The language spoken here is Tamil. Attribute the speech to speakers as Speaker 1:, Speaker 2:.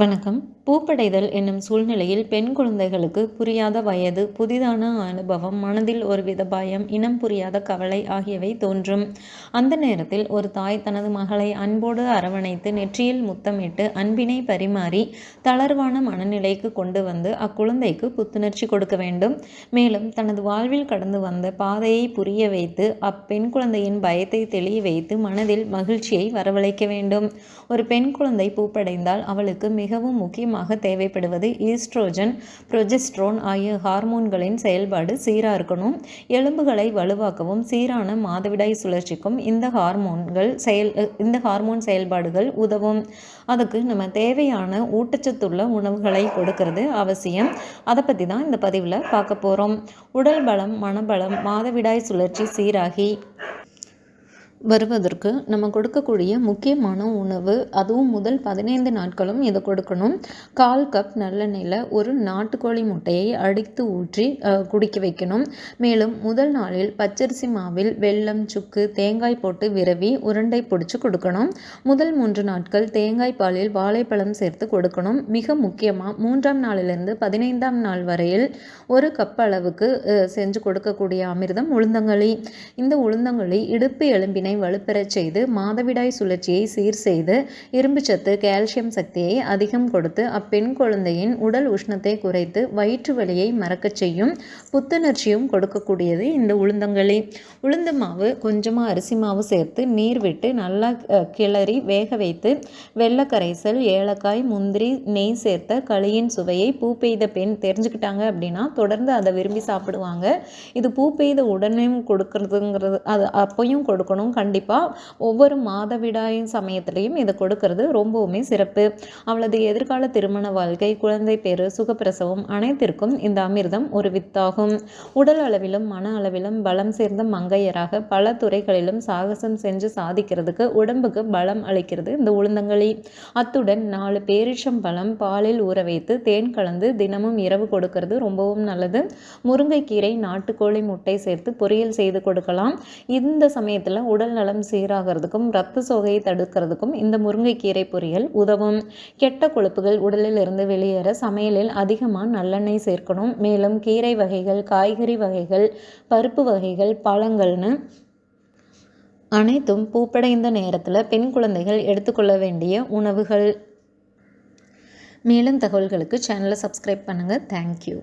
Speaker 1: வணக்கம். பூப்படைதல் என்னும் சூழ்நிலையில் பெண் குழந்தைகளுக்கு புரியாத வயது புதிதான அனுபவம் மனதில் ஒருவித பயம் இனம் புரியாத கவலை ஆகியவை தோன்றும். அந்த நேரத்தில் ஒரு தாய் தனது மகளை அன்போடு அரவணைத்து நெற்றியில் முத்தமிட்டு அன்பினை பரிமாறி தளர்வான மனநிலைக்கு கொண்டு வந்து அக்குழந்தைக்கு புத்துணர்ச்சி கொடுக்க வேண்டும். மேலும் தனது வாழ்வில் கடந்து வந்த பாதையை புரிய வைத்து அப்பெண் குழந்தையின் பயத்தை தெளிய வைத்து மனதில் மகிழ்ச்சியை வரவழைக்க வேண்டும். ஒரு பெண் குழந்தை பூப்படைந்தால் அவளுக்கு மிகவும் முக்கியமாக தேவைப்படுவது ஈஸ்ட்ரோஜன் ப்ரொஜெஸ்ட்ரோன் ஆகிய ஹார்மோன்களின் செயல்பாடு சீராக இருக்கணும். எலும்புகளை வலுவாக்கவும் சீரான மாதவிடாய் சுழற்சிக்கும் இந்த ஹார்மோன்கள் செயல் இந்த ஹார்மோன் செயல்பாடுகள் உதவும். அதுக்கு நம்ம தேவையான ஊட்டச்சத்துள்ள உணவுகளை கொடுக்கறது அவசியம். அதை பற்றி தான் இந்த பதிவில் பார்க்க போகிறோம் உடல் பலம் மனபலம் மாதவிடாய் சுழற்சி சீராகி வருவதற்கு நம்ம கொடுக்கக்கூடிய முக்கியமான உணவு அதுவும் முதல் பதினைந்து நாட்களும் இதை கொடுக்கணும். கால் கப் நல்லெண்ணெயில் ஒரு நாட்டுக்கோழி முட்டையை அடித்து ஊற்றி குடிக்க வைக்கணும். மேலும் முதல் நாளில் பச்சரிசி மாவில் வெல்லம் சுக்கு தேங்காய் போட்டு விரவி உருண்டை பிடிச்சி கொடுக்கணும். முதல் மூன்று நாட்கள் தேங்காய் பாலில் வாழைப்பழம் சேர்த்து கொடுக்கணும். மிக முக்கியமாக மூன்றாம் நாளிலிருந்து பதினைந்தாம் நாள் வரையில் ஒரு கப் அளவுக்கு செஞ்சு கொடுக்கக்கூடிய அமிர்தம் உளுந்தங்களி. இந்த உளுந்தங்களி இடுப்பு எலும்பினை திறனை வலுப்பெறச் செய்து மாதவிடாய் சுழற்சியை சீர் செய்து இரும்புச்சத்து கால்சியம் சக்தியை அதிகம் கொடுத்து அப்பெண் குழந்தையின் உடல் உஷ்ணத்தை குறைத்து வயிற்று வலியை மறக்கச் செய்யும் புத்துணர்ச்சியும் கொடுக்கக்கூடியது இந்த உளுந்தங்களி. உளுந்து மாவு கொஞ்சமாக அரிசி மாவு சேர்த்து நீர் விட்டு நல்லா கிளறி வேக வைத்து வெள்ளக்கரைசல் ஏலக்காய் முந்திரி நெய் சேர்த்த களியின் சுவையை பூ பெய்த பெண் தெரிஞ்சுக்கிட்டாங்க அப்படின்னா தொடர்ந்து அதை விரும்பி சாப்பிடுவாங்க. இது பூ பெய்த உடனே கொடுக்கறதுங்கிறது அது அப்பையும் கொடுக்கணும் கண்டிப்பாக ஒவ்வொரு மாதவிடாய் சமயத்துலேயும் இதை கொடுக்கறது ரொம்பவுமே சிறப்பு. அவளது எதிர்கால திருமண வாழ்க்கை குழந்தை பேரு சுகப்பிரசவம் அனைத்திற்கும் இந்த அமிர்தம் ஒரு வித்தாகும். உடல் அளவிலும் மன அளவிலும் பலம் சேர்ந்த மங்கையராக பல துறைகளிலும் சாகசம் செஞ்சு சாதிக்கிறதுக்கு உடம்புக்கு பலம் அளிக்கிறது இந்த உளுந்தங்களி. அத்துடன் நாலு பேரிஷம் பழம் பாலில் ஊற வைத்து தேன் கலந்து தினமும் இரவு கொடுக்கறது ரொம்பவும் நல்லது. முருங்கைக்கீரை நாட்டுக்கோழி முட்டை சேர்த்து பொரியல் செய்து கொடுக்கலாம். இந்த சமயத்தில் உடல் உடல் நலம் சீராகிறதுக்கும் ரத்த சோகையை தடுக்கிறதுக்கும் இந்த முருங்கைக்கீரை பொரியல் உதவும். கெட்ட கொழுப்புகள் உடலில் இருந்து வெளியேற சமையலில் அதிகமாக நல்லெண்ணெய் சேர்க்கணும். மேலும் கீரை வகைகள் காய்கறி வகைகள் பருப்பு வகைகள் பழங்கள்னு அனைத்தும் பூப்படைந்த நேரத்தில் பெண் குழந்தைகள் எடுத்துக்கொள்ள வேண்டிய உணவுகள். மேலும் தகவல்களுக்கு சேனலை சப்ஸ்கிரைப் பண்ணுங்கள் தேங்க்யூ